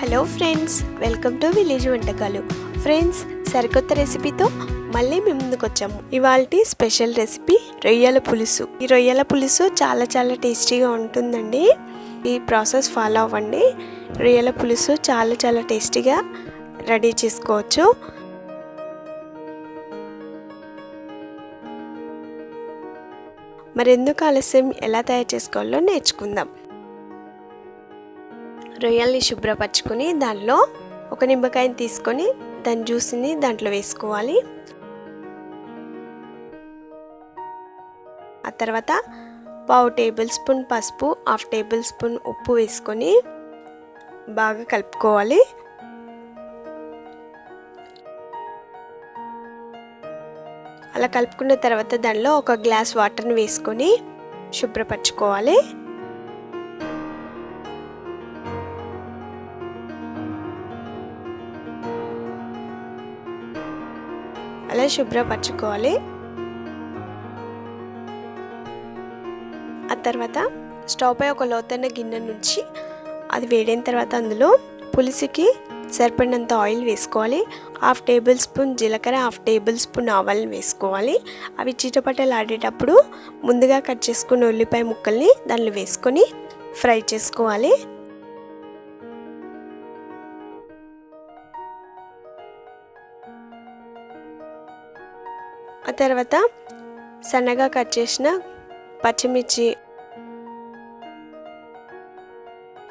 Hello friends welcome to village వంటకాలు. Friends సరికొత్త రెసిపీతో మళ్ళీ మేము ముందుకు వచ్చాము. ఇవాళ స్పెషల్ రెసిపీ రొయ్యల పులుసు. ఈ రొయ్యల పులుసు చాలా చాలా టేస్టీగా ఉంటుందండి. ఈ ప్రాసెస్ ఫాలో అవ్వండి. రొయ్యల పులుసు చాలా చాలా టేస్టీగా రెడీ చేసుకోవచ్చు. మరెందుకు ఆలస్యం? ఎలా తయారు చేసుకోవాలో నేర్చుకుందాం. రొయ్యల్ని శుభ్రపరచుకొని దానిలో ఒక నిమ్మకాయని తీసుకొని దాని జ్యూస్ని దాంట్లో వేసుకోవాలి. ఆ తర్వాత పావు టేబుల్ స్పూన్ పసుపు హాఫ్ టేబుల్ స్పూన్ ఉప్పు వేసుకొని బాగా కలుపుకోవాలి. అలా కలుపుకున్న తర్వాత దానిలో ఒక గ్లాస్ వాటర్ని వేసుకొని శుభ్రపరచుకోవాలి. అలా శుభ్రపరచుకోవాలి. ఆ తర్వాత స్టవ్ పై ఒక లోతైన గిన్నె నుంచి అది వేడైన తర్వాత అందులో పులుసుకి సరిపడినంత ఆయిల్ వేసుకోవాలి. హాఫ్ టేబుల్ స్పూన్ జీలకర్ర హాఫ్ టేబుల్ స్పూన్ ఆవాలను వేసుకోవాలి. అవి చిటపటలు ఆడేటప్పుడు ముందుగా కట్ చేసుకున్న ఉల్లిపాయ ముక్కల్ని దానిలో వేసుకొని ఫ్రై చేసుకోవాలి. ఆ తర్వాత సన్నగా కట్ చేసిన పచ్చిమిర్చి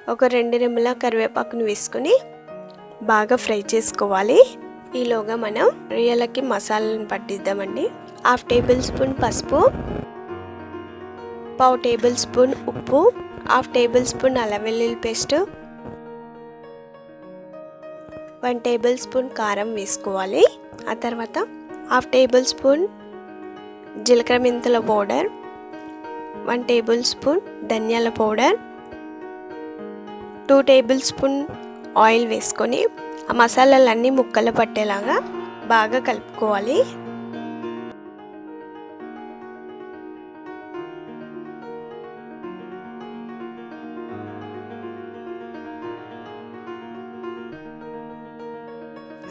ఒక రెండు రెమ్మల కరివేపాకును వేసుకొని బాగా ఫ్రై చేసుకోవాలి. ఈలోగా మనం రొయ్యలకి మసాలాను పట్టిద్దామండి. హాఫ్ టేబుల్ స్పూన్ పసుపు పావు టేబుల్ స్పూన్ ఉప్పు హాఫ్ టేబుల్ స్పూన్ అల్లం వెల్లుల్లి పేస్ట్ వన్ టేబుల్ స్పూన్ కారం వేసుకోవాలి. ఆ తర్వాత హాఫ్ టేబుల్ స్పూన్ జీలకర్ర మెంతుల పౌడర్ వన్ టేబుల్ స్పూన్ ధనియాల powder two tablespoon oil వేసుకొని ఆ మసాలాలన్నీ ముక్కలు పట్టేలాగా బాగా కలుపుకోవాలి.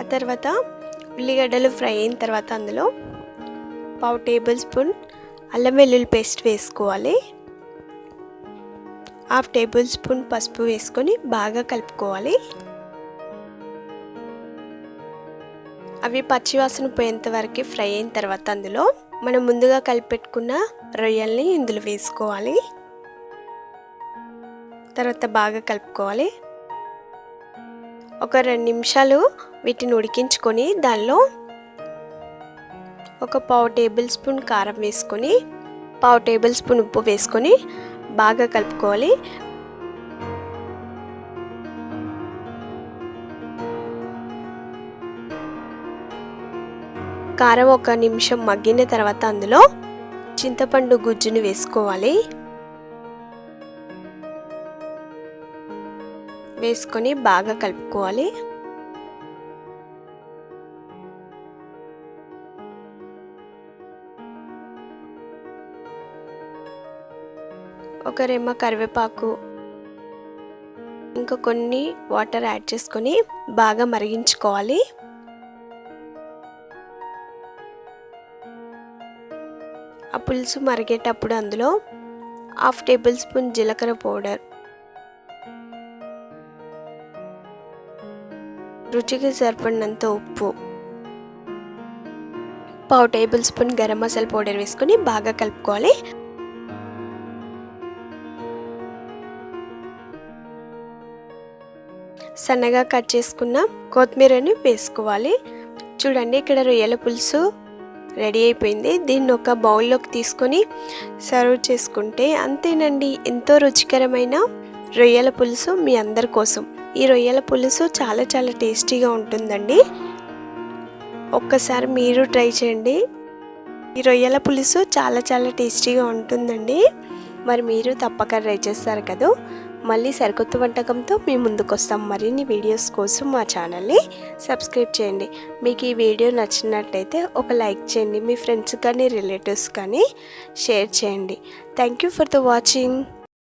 ఆ తర్వాత ఉల్లిగడ్డలు ఫ్రై అయిన తర్వాత అందులో పావు టేబుల్ స్పూన్ అల్లం వెల్లుల్లి పేస్ట్ వేసుకోవాలి. హాఫ్ టేబుల్ స్పూన్ పసుపు వేసుకొని బాగా కలుపుకోవాలి. అవి పచ్చివాసన పోయేంత వరకు ఫ్రై అయిన తర్వాత అందులో మనం ముందుగా కలిపెట్టుకున్న రొయ్యల్ని ఇందులో వేసుకోవాలి. తర్వాత బాగా కలుపుకోవాలి. ఒక రెండు నిమిషాలు వీటిని ఉడికించుకొని దానిలో ఒక పావు టేబుల్ స్పూన్ కారం వేసుకొని పావు టేబుల్ స్పూన్ ఉప్పు వేసుకొని బాగా కలుపుకోవాలి. కారం ఒక నిమిషం మగ్గిన తర్వాత అందులో చింతపండు గుజ్జుని వేసుకోవాలి. వేసుకొని బాగా కలుపుకోవాలి. ఒక రెమ్మ కరివేపాకు ఇంకా కొన్ని వాటర్ యాడ్ చేసుకొని బాగా మరిగించుకోవాలి. ఆ పులుసు మరిగేటప్పుడు అందులో హాఫ్ టేబుల్ స్పూన్ జీలకర్ర పౌడర్ రుచికి సరిపడినంత ఉప్పు. పావు tablespoon garam masala powder వేసుకొని బాగా కలుపుకోవాలి. సన్నగా కట్ చేసుకున్న కొత్తిమీరని వేసుకోవాలి. చూడండి ఇక్కడ రొయ్యల పులుసు రెడీ అయిపోయింది. దీన్ని ఒక బౌల్లోకి తీసుకొని సర్వ్ చేసుకుంటే అంతేనండి. ఎంతో రుచికరమైన రొయ్యల పులుసు మీ అందరి కోసం. ఈ రొయ్యల పులుసు చాలా చాలా టేస్టీగా ఉంటుందండి. ఒక్కసారి మీరు ట్రై చేయండి. ఈ రొయ్యల పులుసు చాలా చాలా టేస్టీగా ఉంటుందండి. మరి మీరు తప్పక ట్రై చేస్తారు కదా? మళ్ళీ సరికొత్త వంటకంతో మేము ముందుకు వస్తాం. మరిన్ని వీడియోస్ కోసం మా ఛానల్ని సబ్స్క్రైబ్ చేయండి. మీకు ఈ వీడియో నచ్చినట్లయితే ఒక లైక్ చేయండి. మీ ఫ్రెండ్స్ కానీ రిలేటివ్స్ కానీ షేర్ చేయండి. Thank you for the watching.